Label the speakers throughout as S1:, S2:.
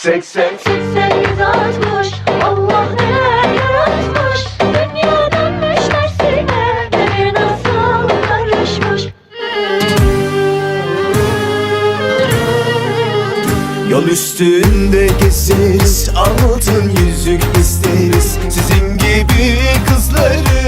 S1: 80
S2: Seksen yüz altmış Allah neler yaratmış. Dünya dönmüş tersine Devir nasıl karışmış.
S3: Yol üstünde gezeriz Altın yüzük isteriz Sizin gibi kızları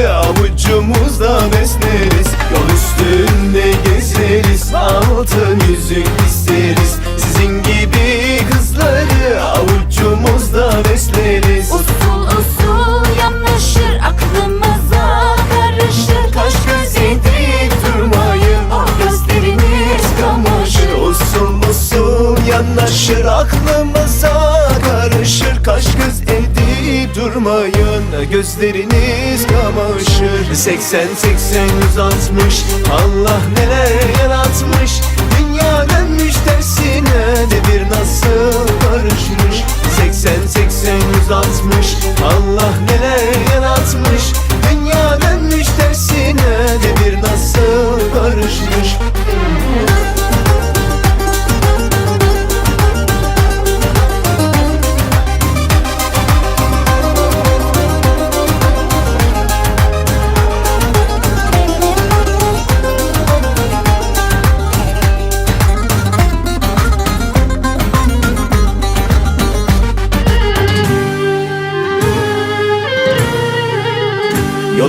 S2: yanaşır aklımıza karışır.
S3: Kaş göz edip durmayın
S2: gözleriniz kamaşır.
S3: 80 80 160 Allah neler yaratmış. Dünya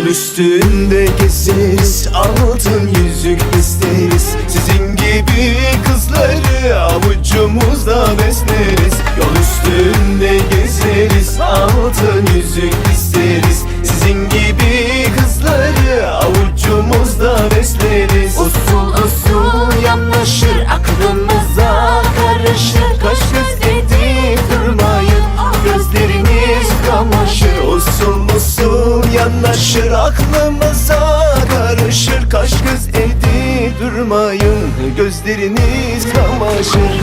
S3: Yol üstünde gezeriz Altın yüzük isteriz. Sizin gibi kızları Avucumuzda besleriz. Yol üstünde gezeriz Altın yüzük isteriz. Sizin gibi kızları Avucumuzda besleriz
S2: yanaşır Aklımıza karışır.
S3: Kaş göz edip durmayın Gözleriniz kamaşır.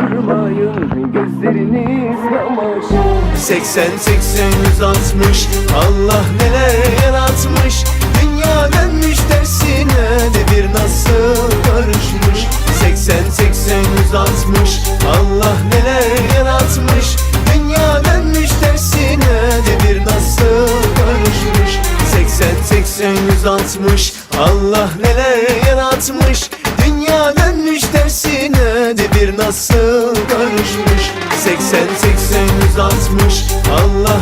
S3: Durmayın Gözleriniz kamaşır 80 80 160 Allah neler yaratmış. Dünya 80 160 Allah neler yaratmış. Dünya dönmüş tersine Devir nasıl karışmış. 80 80 160 Allah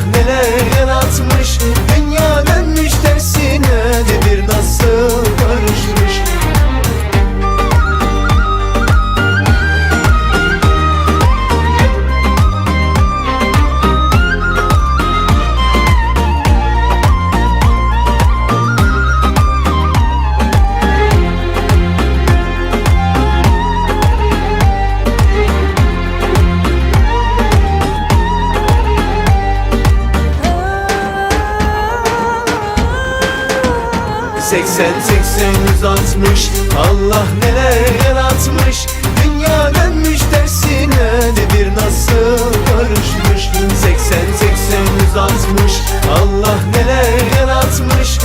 S3: Seksen seksen yüz altmış Allah neler yaratmış. Dünya dönmüş tersine Devir nasıl karışmış. Seksen seksen yüz altmış Allah neler yaratmış